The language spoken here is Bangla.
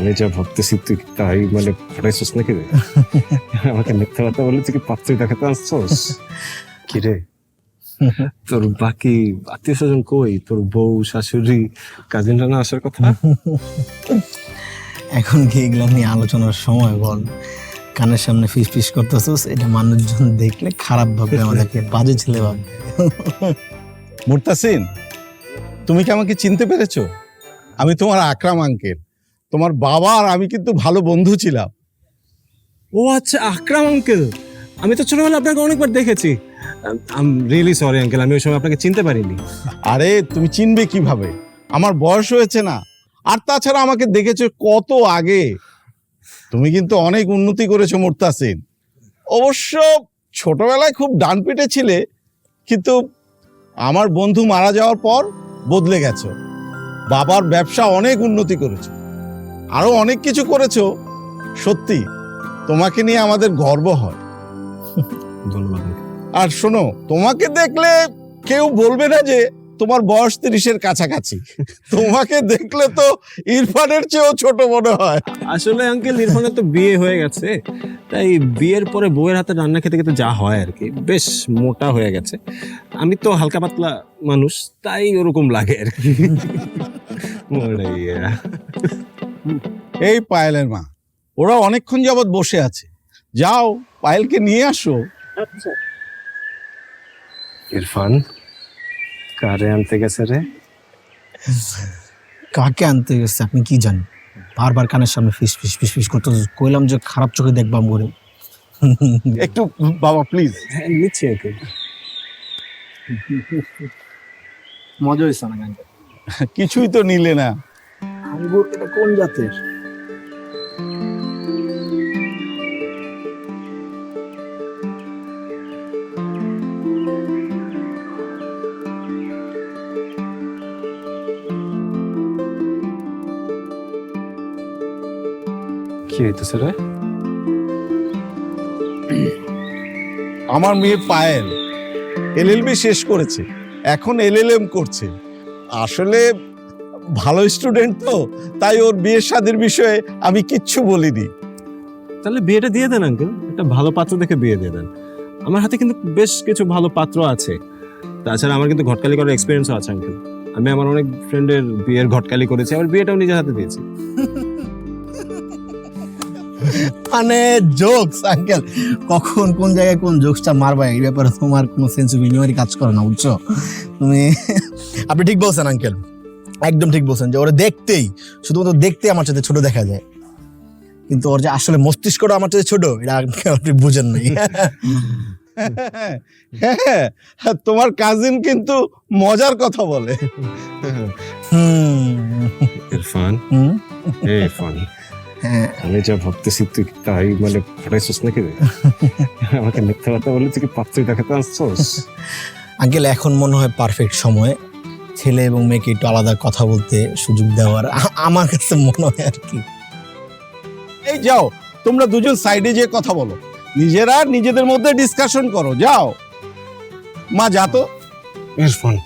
আমি যা ভাবতেছি তুই তাই মানে ফটাইছিস নাকি রে? আমাকে মিথ্যা কথা বলে তুই কি পাত্রই দেখাতে আসছস? কি রে তোর বাকি আত্মীয় স্বজন কই? তোর বউ শাশুড়ি কাজিনরা না আসার কথা? এখন কি এগুলো নিয়ে আলোচনার সময় বল? কানের সামনে ফিস ফিস করতেছিস এটা মানুষজন দেখলে খারাপ ভাববে আমাদেরকে বাজে ছেলে ভাববে। মুরতাসিন তুমি কি আমাকে চিনতে পেরেছ? আমি তোমার আকরাম আঙ্কেল তোমার বাবা আর আমি কিন্তু ভালো বন্ধু ছিলাম। ও আচ্ছা আকরাম আঙ্কেল আমি তো ছোটবেলা আপনাকে অনেকবার দেখেছি। আম রিয়েলি সরি আঙ্কেল আমি ওই সময় আপনাকে চিনতে পারিনি। আরে তুমি চিনবে কীভাবে? আমার বয়স হয়েছে না। আর তাছাড়া আমাকে দেখেছ কত আগে। তুমি কিন্তু অনেক উন্নতি করেছ মুরতাসিন। অবশ্য ছোটবেলায় খুব ডান পিটে ছিলে কিন্তু আমার বন্ধু মারা যাওয়ার পর বদলে গেছো। বাবার ব্যবসা অনেক উন্নতি করেছ। আরও অনেক কিছু করেছ। সত্যি তোমাকে নিয়ে আমাদের গর্ব হয়। ধন্যবাদ। আর শোনো তোমাকে দেখলে কেউ বলবে না যে তোমার বয়স তিরিশের কাছাকাছি। তোমাকে দেখলে তো ইরফানের চেয়েও ছোট মনে হয়। আসলে আঙ্কেল ইরফানের তো বিয়ে হয়ে গেছে। তাই বিয়ের পরে বউয়ের হাতে রান্না খেতে খেতে যা হয় আর কি বেশ মোটা হয়ে গেছে। আমি তো হালকা পাতলা মানুষ তাই ওরকম লাগে আর কি। এই পায়েলের মা। ওরা অনেকক্ষণ যাবৎ বসে আছে। যাও পায়েলকে নিয়ে আসো। ইরফান কারে আনতে গেছে রে? কাকে আনতে গেছে আপনি কি জানেন? বারবার কানের সামনে ফিস ফিস ফিস ফিস করতে কইলাম যে খারাপ চোখে দেখবাম করে। একটু বাবা প্লিজ হ্যাঁ নিচ্ছি আঙ্কেল মজা হয়েছে না কিছুই তো নিলে না। আঙ্গুর এটা কোন জাতের? কি হইতেছে রে? আমার মেয়ে পায়েল এলএলবি শেষ করেছে এখন এলএলএম করছে। আসলে ভালো স্টুডেন্ট তো তাই ওর বিয়ের শাদির বিষয়ে আমি কিচ্ছু বলিনি। তাহলে বিয়েটা দিয়ে দেন আঙ্কেল একটা ভালো পাত্র দেখে বিয়ে দিয়ে দেন। আমার হাতে কিন্তু বেশ কিছু ভালো পাত্র আছে। তাছাড়া আমার কিন্তু ঘটকালি করার এক্সপিরিয়েন্সও আছে আঙ্কেল আমি আমার অনেক ফ্রেন্ডের বিয়ের ঘটকালি করেছি আমার বিয়েটাও নিজের হাতে দিয়েছি। মানে জোকস আঙ্কেল কখন কোন জায়গায় কোন জোকসটা মারবা এই ব্যাপারে তোমার কোনো সেন্স অফ হিউমারই কাজ করে না বুঝছ? তুমি আপনি ঠিক বলছেন আঙ্কেল একদম ঠিক বলছেন যে ওরা দেখতেই শুধুমাত্র দেখতে আমার সাথে ছোট দেখা যায়। কিন্তু ওর যে আসলে মস্তিষ্কটা আমার সাথে ছোট এটা আপনি বুঝেন নাই। হ্যাঁ তোমার কাজিন কিন্তু মজার কথা বলে। হুম। ইরফান? হুম, এ ইরফান হ্যাঁ। আমি যা ভাবতেছি তুই তাই মানে ফটাইছিস নাকি? আমাকে মিথ্যা কথা বলে তুই কি পাত্রই দেখাতে আসছস? আঙ্কেল এখন মনে হয় পারফেক্ট সময়। ছেলে এবং মেয়েকে একটু আলাদা কথা বলতে সুযোগ দেওয়ার আমার কাছে মনে হয় আর কি। এই যাও তোমরা দুজন সাইডে যেয়ে কথা বলো। নিজেরা নিজেদের মধ্যে ডিসকাশন করো যাও। মা যা তো। ইরফান